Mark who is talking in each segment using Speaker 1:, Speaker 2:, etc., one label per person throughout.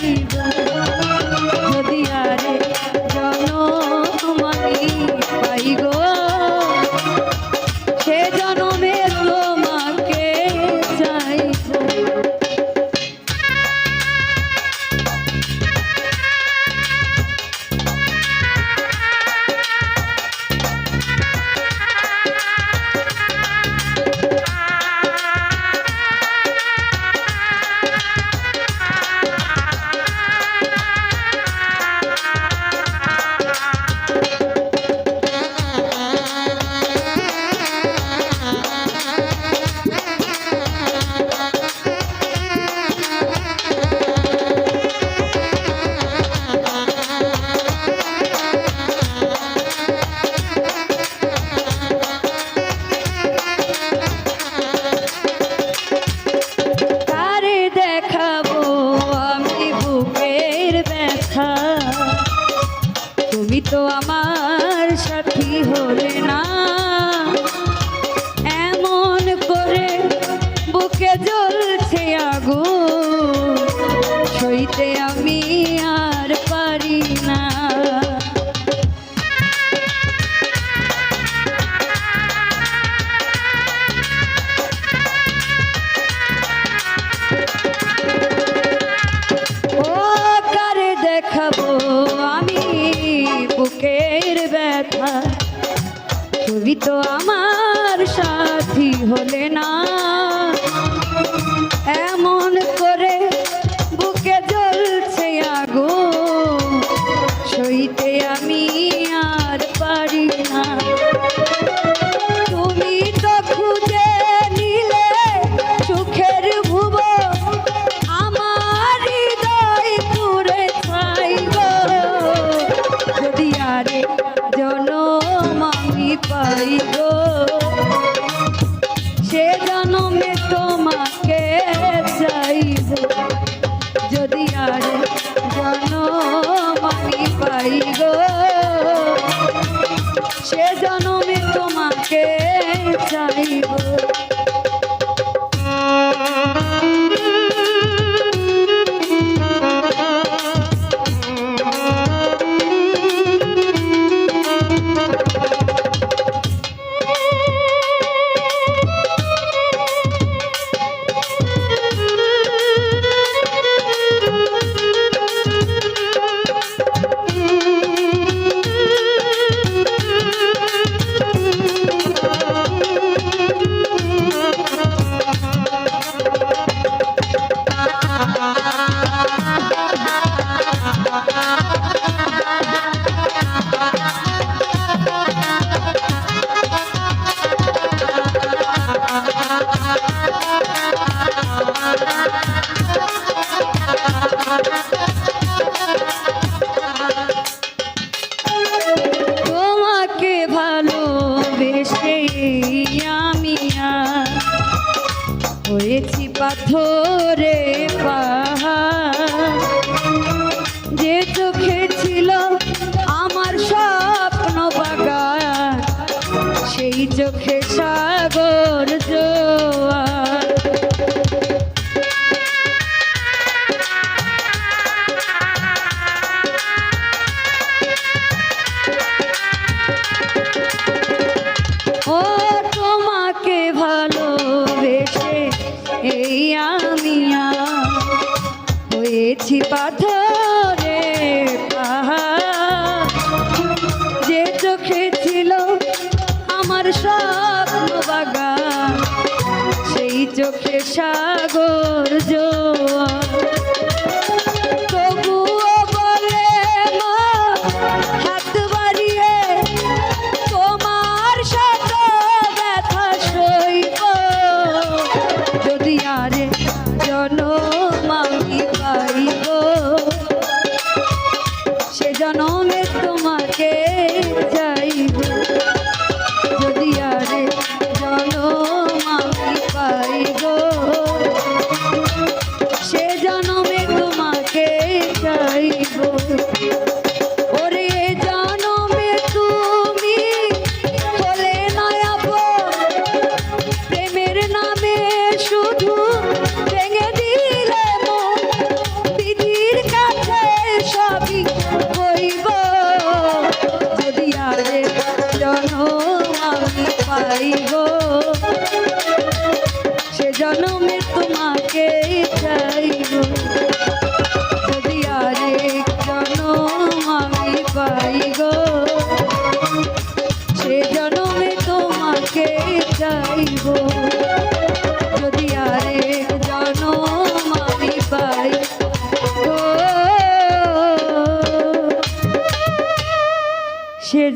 Speaker 1: baby. তো আমার কথা তুমি তো আমার সাথী হলে না। Thank you. হয়েছি পাথরে পাহাড়। যে চোখে ছিল আমার স্বপ্ন বাগা সেই চোখে সাগর জোয়া গেছি পাথরে পাহাড়। যে চোখে ছিল আমার স্বপ্ন বাগান সেই চোখে সাগর জোয়ার यारे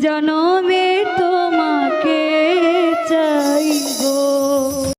Speaker 1: জনমে